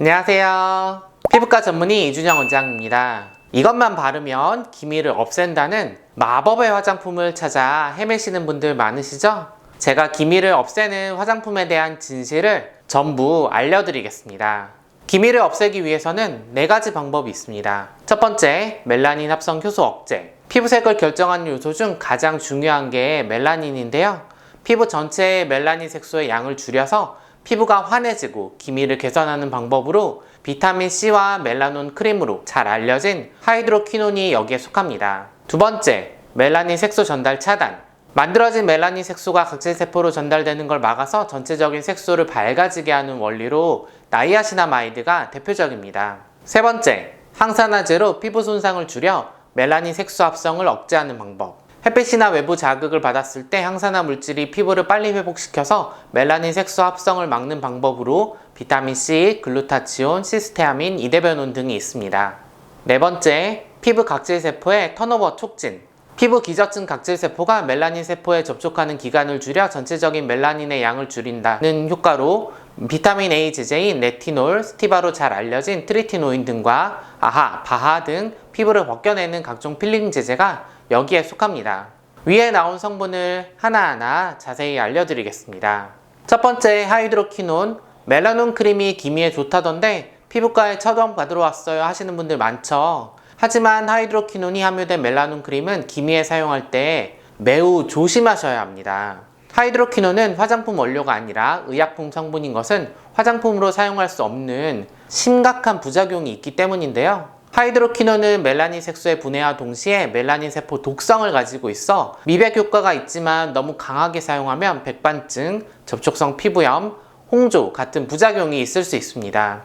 안녕하세요. 피부과 전문의 이준영 원장입니다. 이것만 바르면 기미를 없앤다는 마법의 화장품을 찾아 헤매시는 분들 많으시죠? 제가 기미를 없애는 화장품에 대한 진실을 전부 알려드리겠습니다. 기미를 없애기 위해서는 네 가지 방법이 있습니다. 첫 번째, 멜라닌 합성 효소 억제. 피부색을 결정하는 요소 중 가장 중요한 게 멜라닌인데요. 피부 전체의 멜라닌 색소의 양을 줄여서 피부가 환해지고 기미를 개선하는 방법으로 비타민 C와 멜라논 크림으로 잘 알려진 하이드로퀴논이 여기에 속합니다. 두 번째, 멜라닌 색소 전달 차단. 만들어진 멜라닌 색소가 각질 세포로 전달되는 걸 막아서 전체적인 색소를 밝아지게 하는 원리로 나이아시나마이드가 대표적입니다. 세 번째, 항산화제로 피부 손상을 줄여 멜라닌 색소 합성을 억제하는 방법. 햇빛이나 외부 자극을 받았을 때 항산화 물질이 피부를 빨리 회복시켜서 멜라닌 색소 합성을 막는 방법으로 비타민 C, 글루타치온, 시스테아민, 이대변온 등이 있습니다. 네 번째, 피부 각질 세포의 턴오버 촉진. 피부 기저층 각질 세포가 멜라닌 세포에 접촉하는 기간을 줄여 전체적인 멜라닌의 양을 줄인다는 효과로 비타민 A 제제인 레티놀, 스티바로 잘 알려진 트리티노인 등과 아하, 바하 등 피부를 벗겨내는 각종 필링 제제가 여기에 속합니다. 위에 나온 성분을 하나하나 자세히 알려드리겠습니다. 첫 번째 하이드로키논, 멜라논 크림이 기미에 좋다던데 피부과에 처방 받으러 왔어요 하시는 분들 많죠. 하지만 하이드로키논이 함유된 멜라논 크림은 기미에 사용할 때 매우 조심하셔야 합니다. 하이드로키논은 화장품 원료가 아니라 의약품 성분인 것은 화장품으로 사용할 수 없는 심각한 부작용이 있기 때문인데요. 하이드로키논은 멜라닌 색소의 분해와 동시에 멜라닌 세포 독성을 가지고 있어 미백 효과가 있지만 너무 강하게 사용하면 백반증, 접촉성 피부염, 홍조 같은 부작용이 있을 수 있습니다.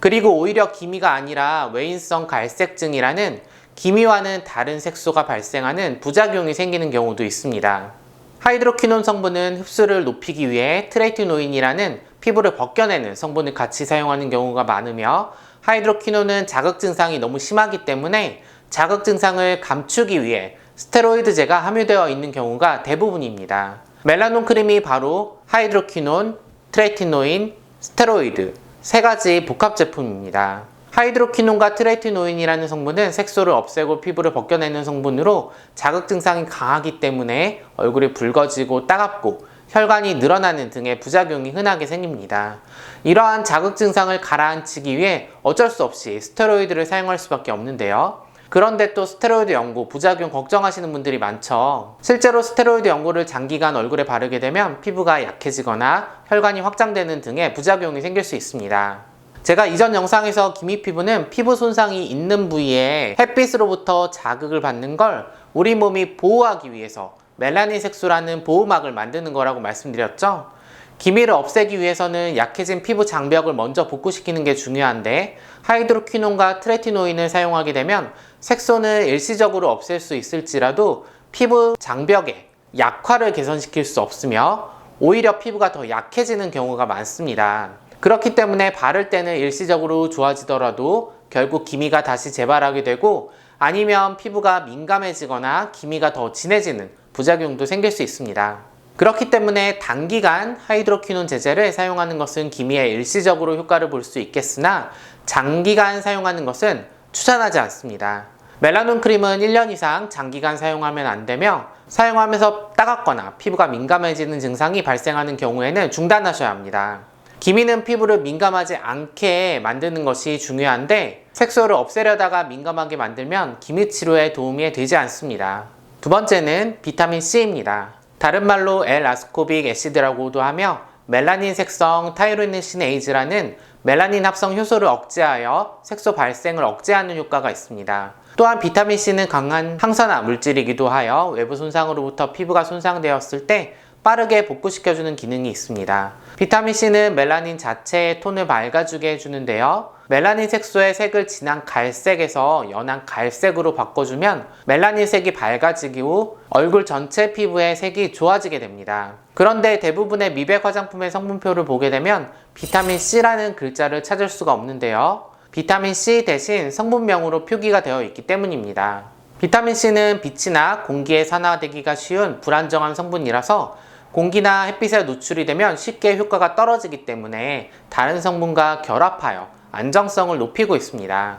그리고 오히려 기미가 아니라 외인성 갈색증이라는 기미와는 다른 색소가 발생하는 부작용이 생기는 경우도 있습니다. 하이드로키논 성분은 흡수를 높이기 위해 트레이티노인이라는 피부를 벗겨내는 성분을 같이 사용하는 경우가 많으며 하이드로키논은 자극 증상이 너무 심하기 때문에 자극 증상을 감추기 위해 스테로이드제가 함유되어 있는 경우가 대부분입니다. 멜라논 크림이 바로 하이드로키논, 트레티노인, 스테로이드 세 가지 복합 제품입니다. 하이드로키논과 트레티노인이라는 성분은 색소를 없애고 피부를 벗겨내는 성분으로 자극 증상이 강하기 때문에 얼굴이 붉어지고 따갑고 혈관이 늘어나는 등의 부작용이 흔하게 생깁니다. 이러한 자극 증상을 가라앉히기 위해 어쩔 수 없이 스테로이드를 사용할 수밖에 없는데요. 그런데 또 스테로이드 연고 부작용 걱정하시는 분들이 많죠. 실제로 스테로이드 연고를 장기간 얼굴에 바르게 되면 피부가 약해지거나 혈관이 확장되는 등의 부작용이 생길 수 있습니다. 제가 이전 영상에서 기미 피부는 피부 손상이 있는 부위에 햇빛으로부터 자극을 받는 걸 우리 몸이 보호하기 위해서 멜라닌 색소라는 보호막을 만드는 거라고 말씀드렸죠. 기미를 없애기 위해서는 약해진 피부 장벽을 먼저 복구시키는 게 중요한데 하이드로퀴논과 트레티노인을 사용하게 되면 색소는 일시적으로 없앨 수 있을지라도 피부 장벽의 약화를 개선시킬 수 없으며 오히려 피부가 더 약해지는 경우가 많습니다. 그렇기 때문에 바를 때는 일시적으로 좋아지더라도 결국 기미가 다시 재발하게 되고 아니면 피부가 민감해지거나 기미가 더 진해지는 부작용도 생길 수 있습니다. 그렇기 때문에 단기간 하이드로퀴논 제제를 사용하는 것은 기미에 일시적으로 효과를 볼 수 있겠으나 장기간 사용하는 것은 추천하지 않습니다. 멜라논 크림은 1년 이상 장기간 사용하면 안 되며 사용하면서 따갑거나 피부가 민감해지는 증상이 발생하는 경우에는 중단하셔야 합니다. 기미는 피부를 민감하지 않게 만드는 것이 중요한데 색소를 없애려다가 민감하게 만들면 기미 치료에 도움이 되지 않습니다. 두 번째는 비타민 C입니다. 다른 말로 L-아스코빅 애시드라고도 하며 멜라닌 색성 타이로니신에이즈라는 멜라닌 합성 효소를 억제하여 색소 발생을 억제하는 효과가 있습니다. 또한 비타민 C는 강한 항산화 물질이기도 하여 외부 손상으로부터 피부가 손상되었을 때 빠르게 복구시켜주는 기능이 있습니다. 비타민 C는 멜라닌 자체의 톤을 맑아주게 해주는데요. 멜라닌 색소의 색을 진한 갈색에서 연한 갈색으로 바꿔주면 멜라닌 색이 밝아지기 후 얼굴 전체 피부의 색이 좋아지게 됩니다. 그런데 대부분의 미백 화장품의 성분표를 보게 되면 비타민 C라는 글자를 찾을 수가 없는데요. 비타민 C 대신 성분명으로 표기가 되어 있기 때문입니다. 비타민 C는 빛이나 공기에 산화되기가 쉬운 불안정한 성분이라서 공기나 햇빛에 노출이 되면 쉽게 효과가 떨어지기 때문에 다른 성분과 결합하여 안정성을 높이고 있습니다.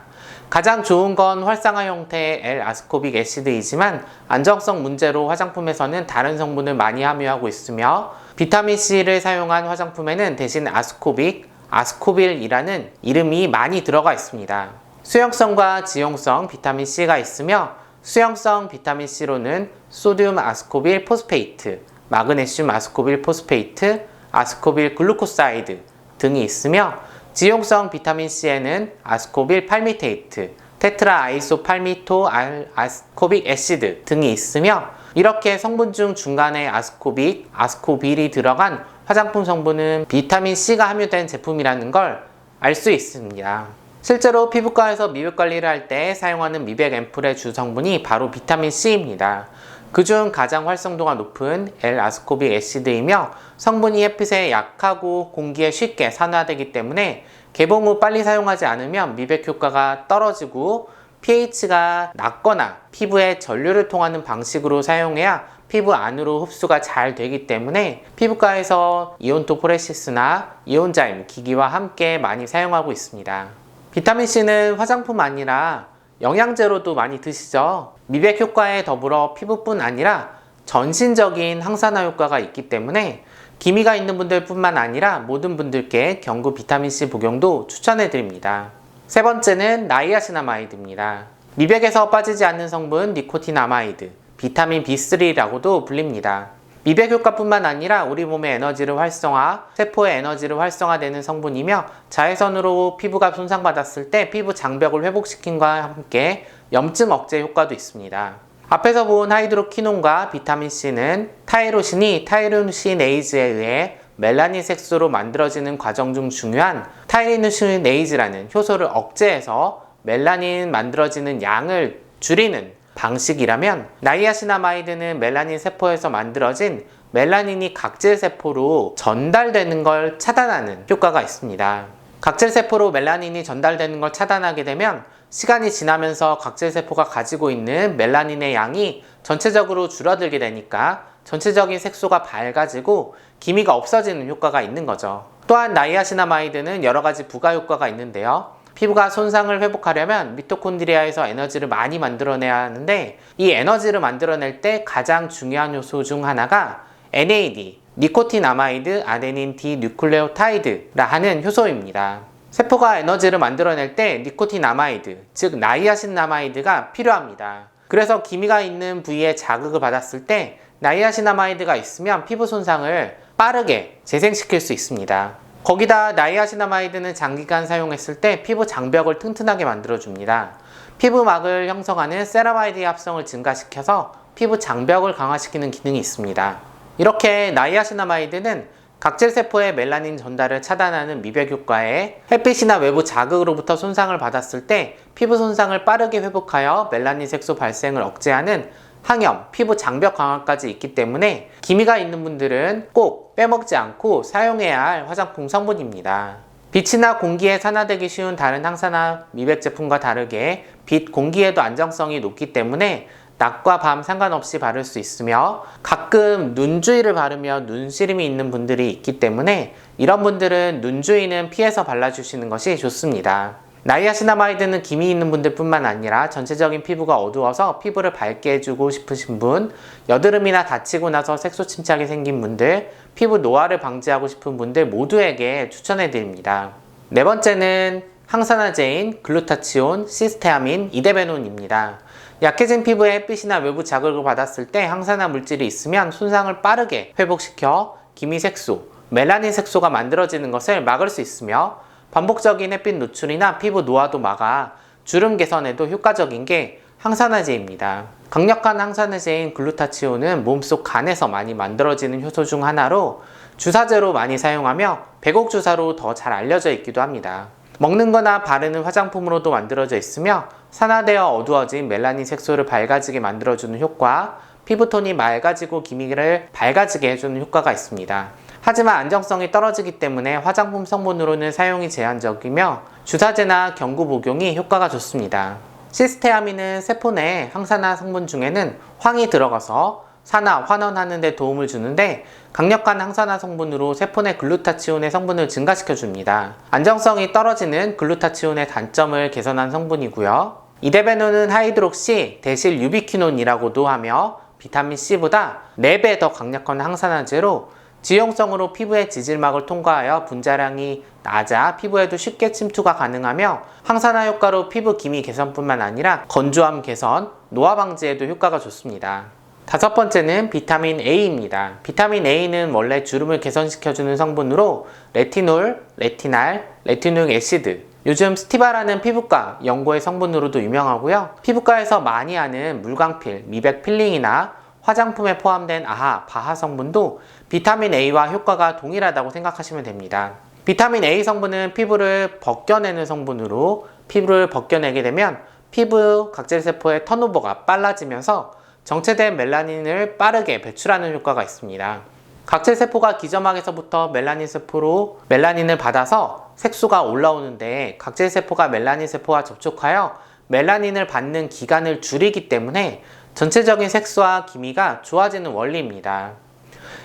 가장 좋은 건 활성화 형태의 L-아스코빅 애시드이지만 안정성 문제로 화장품에서는 다른 성분을 많이 함유하고 있으며 비타민C를 사용한 화장품에는 대신 아스코빅, 아스코빌이라는 이름이 많이 들어가 있습니다. 수용성과 지용성 비타민C가 있으며 수용성 비타민C로는 소듐 아스코빌 포스페이트, 마그네슘 아스코빌 포스페이트, 아스코빌 글루코사이드 등이 있으며 지용성 비타민C에는 아스코빌 팔미테이트, 테트라 아이소 팔미토 알 아스코빅 애시드 등이 있으며 이렇게 성분 중 중간에 아스코빅, 아스코빌이 들어간 화장품 성분은 비타민C가 함유된 제품이라는 걸 알 수 있습니다. 실제로 피부과에서 미백 관리를 할 때 사용하는 미백 앰플의 주 성분이 바로 비타민 C입니다. 그중 가장 활성도가 높은 L-아스코빅 애시드이며 성분이 햇빛에 약하고 공기에 쉽게 산화되기 때문에 개봉 후 빨리 사용하지 않으면 미백 효과가 떨어지고 pH가 낮거나 피부에 전류를 통하는 방식으로 사용해야 피부 안으로 흡수가 잘 되기 때문에 피부과에서 이온토 포레시스나 이온자임 기기와 함께 많이 사용하고 있습니다. 비타민C는 화장품 아니라 영양제로도 많이 드시죠. 미백 효과에 더불어 피부뿐 아니라 전신적인 항산화 효과가 있기 때문에 기미가 있는 분들뿐만 아니라 모든 분들께 경구 비타민C 복용도 추천해 드립니다. 세 번째는 나이아시나마이드입니다. 미백에서 빠지지 않는 성분 니코틴아마이드, 비타민 B3라고도 불립니다. 미백 효과뿐만 아니라 우리 몸의 에너지를 활성화, 세포의 에너지를 활성화되는 성분이며 자외선으로 피부가 손상받았을 때 피부 장벽을 회복시킨과 함께 염증 억제 효과도 있습니다. 앞에서 본 하이드로키논과 비타민 C는 타이로신이 타이로시네이즈에 의해 멜라닌 색소로 만들어지는 과정 중 중요한 타이로시네이즈라는 효소를 억제해서 멜라닌 만들어지는 양을 줄이는 방식이라면 나이아시나마이드는 멜라닌 세포에서 만들어진 멜라닌이 각질 세포로 전달되는 걸 차단하는 효과가 있습니다. 각질 세포로 멜라닌이 전달되는 걸 차단하게 되면 시간이 지나면서 각질 세포가 가지고 있는 멜라닌의 양이 전체적으로 줄어들게 되니까 전체적인 색소가 밝아지고 기미가 없어지는 효과가 있는 거죠. 또한 나이아시나마이드는 여러 가지 부가 효과가 있는데요. 피부가 손상을 회복하려면 미토콘드리아에서 에너지를 많이 만들어내야 하는데 이 에너지를 만들어낼 때 가장 중요한 요소 중 하나가 NAD, 니코틴아마이드 아데닌 디뉴클레오타이드라 하는 효소입니다. 세포가 에너지를 만들어낼 때 니코틴아마이드, 즉 나이아신나마이드가 필요합니다. 그래서 기미가 있는 부위에 자극을 받았을 때 나이아신나마이드가 있으면 피부 손상을 빠르게 재생시킬 수 있습니다. 거기다 나이아시나마이드는 장기간 사용했을 때 피부 장벽을 튼튼하게 만들어줍니다. 피부막을 형성하는 세라마이드의 합성을 증가시켜서 피부 장벽을 강화시키는 기능이 있습니다. 이렇게 나이아시나마이드는 각질세포의 멜라닌 전달을 차단하는 미백 효과에 햇빛이나 외부 자극으로부터 손상을 받았을 때 피부 손상을 빠르게 회복하여 멜라닌 색소 발생을 억제하는 항염, 피부 장벽 강화까지 있기 때문에 기미가 있는 분들은 꼭 빼먹지 않고 사용해야 할 화장품 성분입니다. 빛이나 공기에 산화되기 쉬운 다른 항산화 미백 제품과 다르게 빛, 공기에도 안정성이 높기 때문에 낮과 밤 상관없이 바를 수 있으며 가끔 눈 주위를 바르며 눈 시림이 있는 분들이 있기 때문에 이런 분들은 눈 주위는 피해서 발라주시는 것이 좋습니다. 나이아시나마이드는 기미 있는 분들뿐만 아니라 전체적인 피부가 어두워서 피부를 밝게 해주고 싶으신 분, 여드름이나 다치고 나서 색소 침착이 생긴 분들, 피부 노화를 방지하고 싶은 분들 모두에게 추천해 드립니다. 네 번째는 항산화제인 글루타치온, 시스테아민, 이데베논입니다. 약해진 피부에 햇빛이나 외부 자극을 받았을 때 항산화 물질이 있으면 손상을 빠르게 회복시켜 기미 색소, 멜라닌 색소가 만들어지는 것을 막을 수 있으며 반복적인 햇빛 노출이나 피부 노화도 막아 주름 개선에도 효과적인 게 항산화제입니다. 강력한 항산화제인 글루타치온은 몸속 간에서 많이 만들어지는 효소 중 하나로 주사제로 많이 사용하며 배곡 주사로 더 잘 알려져 있기도 합니다. 먹는 거나 바르는 화장품으로도 만들어져 있으며 산화되어 어두워진 멜라닌 색소를 밝아지게 만들어주는 효과, 피부톤이 맑아지고 기미를 밝아지게 해주는 효과가 있습니다. 하지만 안정성이 떨어지기 때문에 화장품 성분으로는 사용이 제한적이며 주사제나 경구 복용이 효과가 좋습니다. 시스테아민은 세포 내 항산화 성분 중에는 황이 들어가서 산화, 환원하는 데 도움을 주는데 강력한 항산화 성분으로 세포 내 글루타치온의 성분을 증가시켜 줍니다. 안정성이 떨어지는 글루타치온의 단점을 개선한 성분이고요. 이데베논은 하이드록시 대실 유비퀴논이라고도 하며 비타민 C보다 4배 더 강력한 항산화제로 지용성으로 피부의 지질막을 통과하여 분자량이 낮아 피부에도 쉽게 침투가 가능하며 항산화 효과로 피부 기미 개선뿐만 아니라 건조함 개선, 노화 방지에도 효과가 좋습니다. 다섯 번째는 비타민 A입니다. 비타민 A는 원래 주름을 개선시켜주는 성분으로 레티놀, 레티날, 레티놀 애시드, 요즘 스티바라는 피부과 연고의 성분으로도 유명하고요. 피부과에서 많이 하는 물광필, 미백 필링이나 화장품에 포함된 아하, 바하 성분도 비타민 A와 효과가 동일하다고 생각하시면 됩니다. 비타민 A 성분은 피부를 벗겨내는 성분으로 피부를 벗겨내게 되면 피부 각질세포의 턴오버가 빨라지면서 정체된 멜라닌을 빠르게 배출하는 효과가 있습니다. 각질세포가 기점막에서부터 멜라닌 세포로 멜라닌을 받아서 색소가 올라오는데 각질세포가 멜라닌 세포와 접촉하여 멜라닌을 받는 기간을 줄이기 때문에 전체적인 색소와 기미가 좋아지는 원리입니다.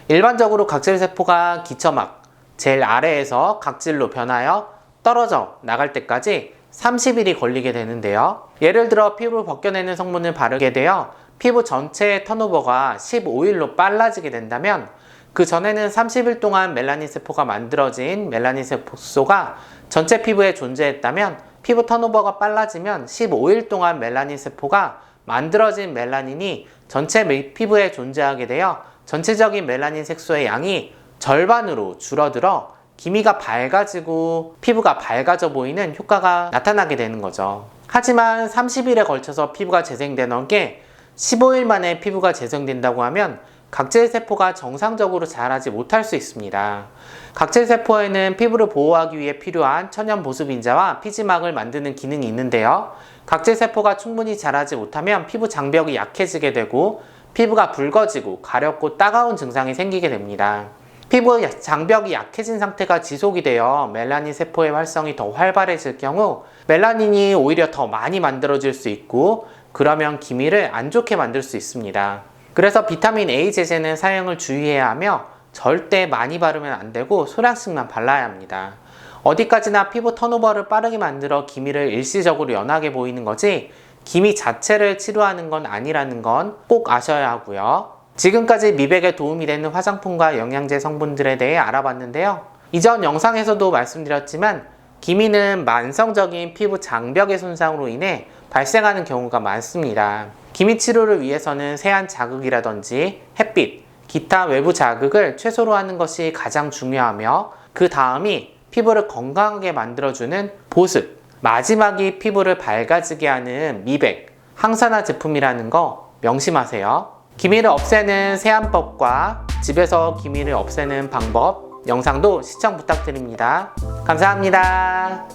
일반적으로 각질 세포가 기점막, 제일 아래에서 각질로 변하여 떨어져 나갈 때까지 30일이 걸리게 되는데요. 예를 들어 피부를 벗겨내는 성분을 바르게 되어 피부 전체의 턴오버가 15일로 빨라지게 된다면 그 전에는 30일 동안 멜라닌 세포가 만들어진 멜라닌 세포소가 전체 피부에 존재했다면 피부 턴오버가 빨라지면 15일 동안 멜라닌 세포가 만들어진 멜라닌이 전체 미- 피부에 존재하게 되어 전체적인 멜라닌 색소의 양이 절반으로 줄어들어 기미가 밝아지고 피부가 밝아져 보이는 효과가 나타나게 되는 거죠. 하지만 30일에 걸쳐서 피부가 재생되는 게 15일 만에 피부가 재생된다고 하면 각질 세포가 정상적으로 자라지 못할 수 있습니다. 각질 세포에는 피부를 보호하기 위해 필요한 천연 보습인자와 피지막을 만드는 기능이 있는데요. 각질 세포가 충분히 자라지 못하면 피부 장벽이 약해지게 되고 피부가 붉어지고 가렵고 따가운 증상이 생기게 됩니다. 피부 장벽이 약해진 상태가 지속이 되어 멜라닌 세포의 활성이 더 활발해질 경우 멜라닌이 오히려 더 많이 만들어질 수 있고 그러면 기미를 안 좋게 만들 수 있습니다. 그래서 비타민 A 제제는 사용을 주의해야 하며 절대 많이 바르면 안 되고 소량씩만 발라야 합니다. 어디까지나 피부 턴오버를 빠르게 만들어 기미를 일시적으로 연하게 보이는 거지 기미 자체를 치료하는 건 아니라는 건 꼭 아셔야 하고요. 지금까지 미백에 도움이 되는 화장품과 영양제 성분들에 대해 알아봤는데요. 이전 영상에서도 말씀드렸지만 기미는 만성적인 피부 장벽의 손상으로 인해 발생하는 경우가 많습니다. 기미 치료를 위해서는 세안 자극이라든지 햇빛, 기타 외부 자극을 최소로 하는 것이 가장 중요하며 그 다음이 피부를 건강하게 만들어주는 보습, 마지막이 피부를 밝아지게 하는 미백, 항산화 제품이라는 거 명심하세요. 기미를 없애는 세안법과 집에서 기미를 없애는 방법 영상도 시청 부탁드립니다. 감사합니다.